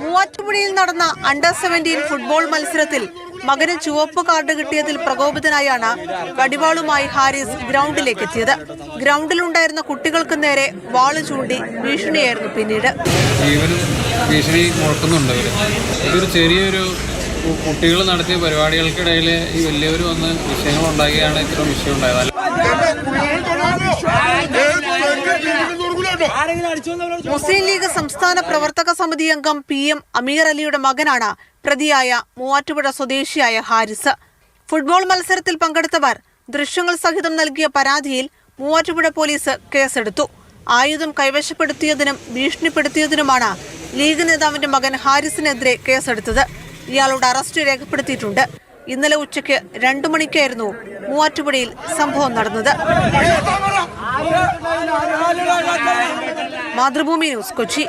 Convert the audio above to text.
മൂവാറ്റുപുഴയിൽ നടന്ന under seventeen football മത്സരത്തിൽ മകന് ചുവപ്പ് കാർഡ് കിട്ടിയതിൽ പ്രകോപിതനായാണ് വടിവാളുമായി ഹാരിസ് ഗ്രൗണ്ടിലേക്ക് എത്തിയത്. ഗ്രൗണ്ടിലുണ്ടായിരുന്ന കുട്ടികൾക്ക് നേരെ വാൾ ചൂണ്ടി ഭീഷണിയായിരുന്നു പിന്നീട്. ഭീഷണി മുഴക്കുന്നുണ്ട് ഇതൊരു ചെറിയൊരു കുട്ടികൾ നടത്തിയ പരിപാടികൾക്കിടയിൽ ഈ വലിയവർ വന്ന് വിഷയങ്ങൾ ഉണ്ടാക്കിയാണ് ഇത്ര വിഷയം ഉണ്ടായത്. മുസ്ലിം ലീഗ് സംസ്ഥാന പ്രവർത്തക സമിതി അംഗം പി എം അമീർ അലിയുടെ മകനാണ് പ്രതിയായ മൂവാറ്റുപുഴ സ്വദേശിയായ ഹാരിസ്. ഫുട്ബോൾ മത്സരത്തിൽ പങ്കെടുത്തവർ ദൃശ്യങ്ങൾ സഹിതം നൽകിയ പരാതിയിൽ മൂവാറ്റുപുഴ പോലീസ് കേസെടുത്തു. ആയുധം കൈവശപ്പെടുത്തിയതിനും ഭീഷണിപ്പെടുത്തിയതിനുമാണ് ലീഗ് നേതാവിന്റെ മകൻ ഹാരിസിനെതിരെ കേസെടുത്തത്. ഇയാളുടെ അറസ്റ്റ് രേഖപ്പെടുത്തിയിട്ടുണ്ട്. ഇന്നലെ ഉച്ചയ്ക്ക് രണ്ടു മണിക്കായിരുന്നു മൂവാറ്റുപുഴയിൽ സംഭവം നടന്നത്. മാതൃഭൂമി ന്യൂസ് കൊച്ചി.